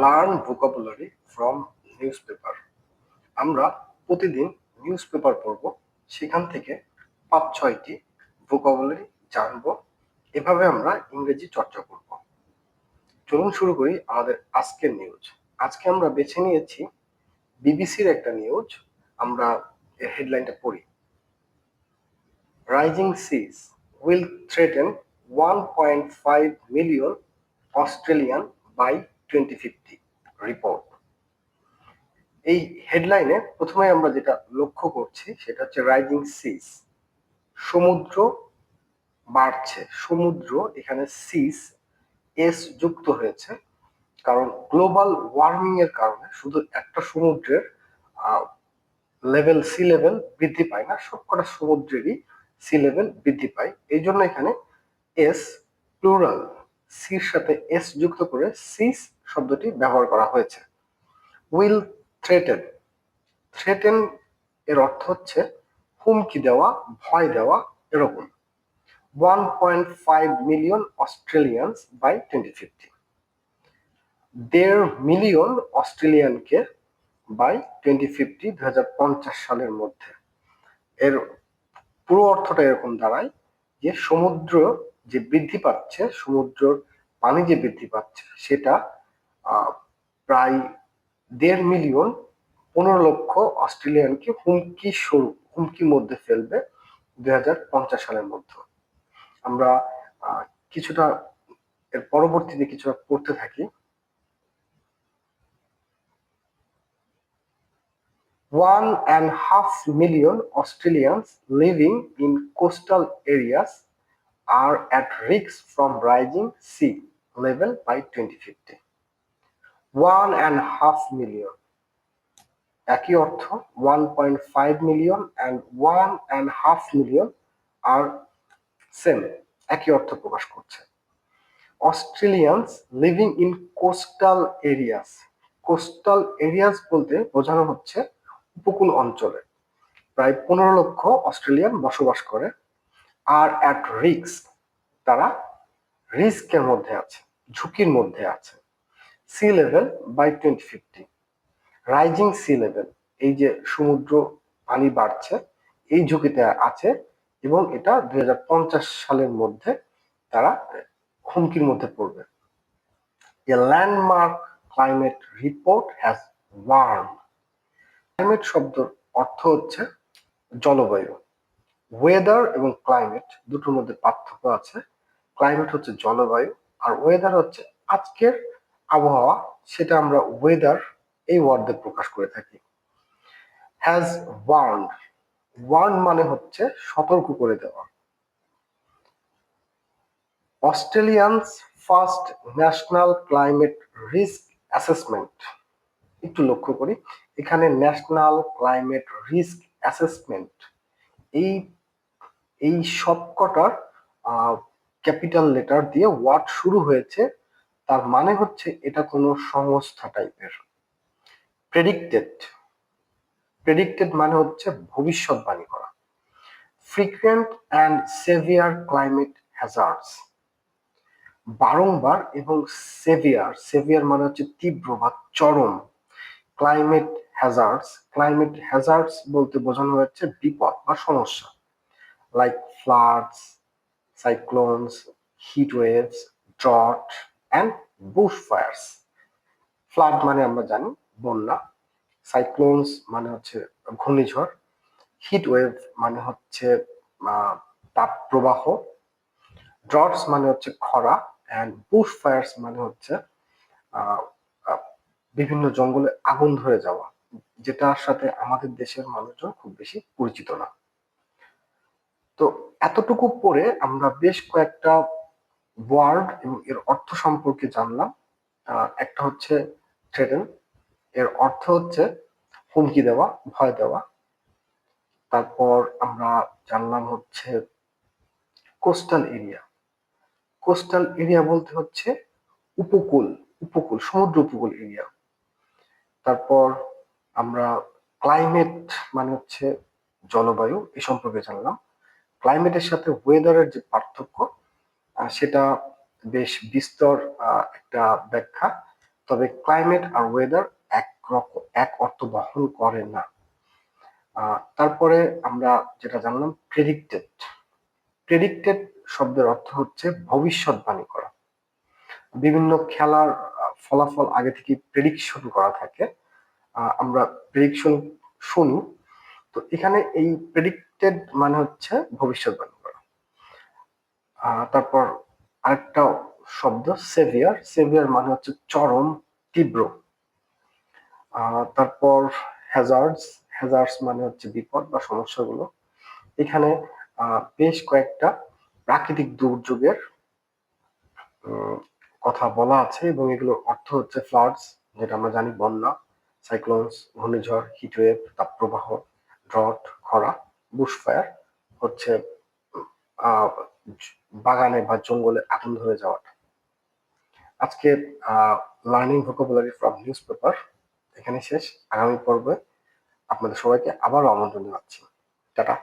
Learn vocabulary from news paper আমরা প্রতিদিন news paper পড়ব, সেখান থেকে পাঁচ, ছয়টি ভোকাবুলারি জানব, এভাবে আমরা ইংরেজি চর্চা করব। চলুন শুরু করি আমাদের আজকের নিউজ আজকে আমরা বেছে নিয়েছি বিবিসির একটা নিউজ আমরা হেডলাইনটা পড়ি। Rising seas will threaten one point five million Australian by twenty fifty report এই হেডলাইনে প্রথমে আমরা যেটা লক্ষ্য করছি, সেটা হচ্ছে রাইজিং সিস সমুদ্র বাড়ছে। সমুদ্র, এখানে সিস এস যুক্ত হয়েছে। কারণ গ্লোবাল ওয়ার্মিং এর কারণে শুধু একটা সমুদ্রের লেভেল সি লেভেল বৃদ্ধি পায় না, সবকটা সমুদ্রেরই সি লেভেল বৃদ্ধি পায়। এই জন্য এখানে এস প্লুরাল সির সাথে এস যুক্ত করে সিস শব্দটি ব্যবহার করা হয়েছে। উইল থ্রেটেন থ্রেটেন এর অর্থ হচ্ছে হুমকি দেওয়া, ভয় দেওয়া এরকম। One point five million Australians by twenty fifty দেড় মিলিয়ন অস্ট্রেলিয়ানকে বাই টোয়েন্টি ফিফটি দু হাজার পঞ্চাশ সালের মধ্যে। এর পুরো অর্থটা এরকম দাঁড়ায় যে সমুদ্র যে বৃদ্ধি পাচ্ছে, সমুদ্রের পানি যে বৃদ্ধি পাচ্ছে, সেটা প্রায় দেড় মিলিয়ন পনেরো লক্ষ অস্ট্রেলিয়ানকে হুমকি স্বরূপ, হুমকির মধ্যে ফেলবে দুই হাজার পঞ্চাশ সালের মধ্যে আমরা কিছুটা এর পরবর্তীতে কিছুটা পড়তে থাকি one and half million Australians living in coastal areas are at risk from rising sea level by 2050. And a half million একই অর্থ, one point five million and one and half million R same, একই অর্থ প্রকাশ করছে। Australians living in coastal areas. Coastal areas বলতে বোঝানো হচ্ছে উপকূল অঞ্চলে। প্রায় পনেরো লক্ষ অস্ট্রেলিয়ান বসবাস করে আর অ্যাট রিক্স তারা রিস্কের মধ্যে আছে, ঝুঁকির মধ্যে আছে। Sea level by twenty fifty rising sea level এই যে সমুদ্র পানি বাড়ছে, এই ঝুঁকিতে আছে এবং এটা দুই সালের মধ্যে তারা হুমকির মধ্যে পড়বে। A landmark climate report has warn climate শব্দের অর্থ হচ্ছে জলবায়ু। ওয়েদার এবং ক্লাইমেট দুটোর মধ্যে পার্থক্য আছে। ক্লাইমেট হচ্ছে জলবায়ু আর ওয়েদার হচ্ছে আজকের আবহাওয়া, সেটা আমরা ওয়েদার এই ওয়ার্ড দিয়ে প্রকাশ করে থাকি। হ্যাজ ওয়ার্ন ওয়ার্ন মানে হচ্ছে সতর্ক করে দেওয়া। Australians first national climate risk assessment একটু লক্ষ্য করি, এখানে ন্যাশনাল ক্লাইমেট রিস্ক অ্যাসেসমেন্ট এই এই সবকটার ক্যাপিটাল লেটার দিয়ে ওয়ার্ড শুরু হয়েছে তার মানে হচ্ছে এটা কোনো সংস্থা টাইপের প্রেডিক্টেড প্রেডিক্টেড মানে হচ্ছে ভবিষ্যৎবাণী করা। Frequent and severe climate hazards বারংবার এবং সেভিয়ার সেভিয়ার মানে হচ্ছে তীব্র বা চরম ক্লাইমেট হ্যাজার্ডস ক্লাইমেট হ্যাজার্ডস বলতে বোঝানো হচ্ছে বিপদ বা সমস্যা। Like floods cyclones heat waves drought and bush fires flood মানে আমরা জানি বন্যা সাইক্লোনস মানে হচ্ছে ঘূর্ণিঝড় হিট ওয়েভ মানে হচ্ছে তাপ প্রবাহ ড্রটস মানে হচ্ছে খরা অ্যান্ড বুশ ফায়ার্স মানে হচ্ছে বিভিন্ন জঙ্গলে আগুন ধরে যাওয়া, যেটার সাথে আমাদের দেশের মানুষজন খুব বেশি পরিচিত না। তো এতটুকু পরে আমরা বেশ কয়েকটা ওয়ার্ড এবং এর অর্থ সম্পর্কে জানলাম। একটা হচ্ছে থ্রেটেন এর অর্থ হচ্ছে হুমকি দেওয়া, ভয় দেওয়া। তারপর আমরা জানলাম হচ্ছে কোস্টাল এরিয়া কোস্টাল এরিয়া বলতে হচ্ছে উপকূল উপকূল, সমুদ্র উপকূল এরিয়া তারপর আমরা ক্লাইমেট মানে হচ্ছে জলবায়ু, এ সম্পর্কে জানলাম। ক্লাইমেটের সাথে ওয়েদারের যে পার্থক্য সেটা বেশ বিস্তর একটা ব্যাখ্যা। তবে ক্লাইমেট আর ওয়েদার এক রকম, এক অর্থ বহন করে না। তারপরে আমরা যেটা জানলাম প্রেডিক্টেড প্রেডিক্টেড শব্দের অর্থ হচ্ছে ভবিষ্যৎবাণী করা। বিভিন্ন খেলার ফলাফল আগে থেকে প্রেডিকশন করা থাকে। আমরা প্রেডিকশন শুনি। তো এখানে এই প্রেডিক্টেড মানে হচ্ছে ভবিষ্যৎবাণী। তারপর আরেকটা শব্দ সেভিয়ার সেভিয়ার মানে হচ্ছে চরম, তীব্র। তারপর হ্যাজার্ডস হ্যাজার্ডস মানে হচ্ছে বিপদ বা সমস্যাগুলো। এখানে বেশ কয়েকটা প্রাকৃতিক দুর্যোগের কথা বলা আছে এবং এগুলোর অর্থ হচ্ছে ফ্লাডস যেটা আমরা জানি বন্যা সাইক্লোনস ঘূর্ণিঝড় হিটওয়েভ তাপপ্রবাহ ড্রট খরা বুশফায়ার হচ্ছে বাগানে বা জঙ্গলে আগুন ধরে যাওয়াটা। আজকে learning vocabulary from news paper এখানে শেষ। আগামী পর্বে আপনাদের সবাইকে আবারও আমন্ত্রণ জানাচ্ছি। টাটা।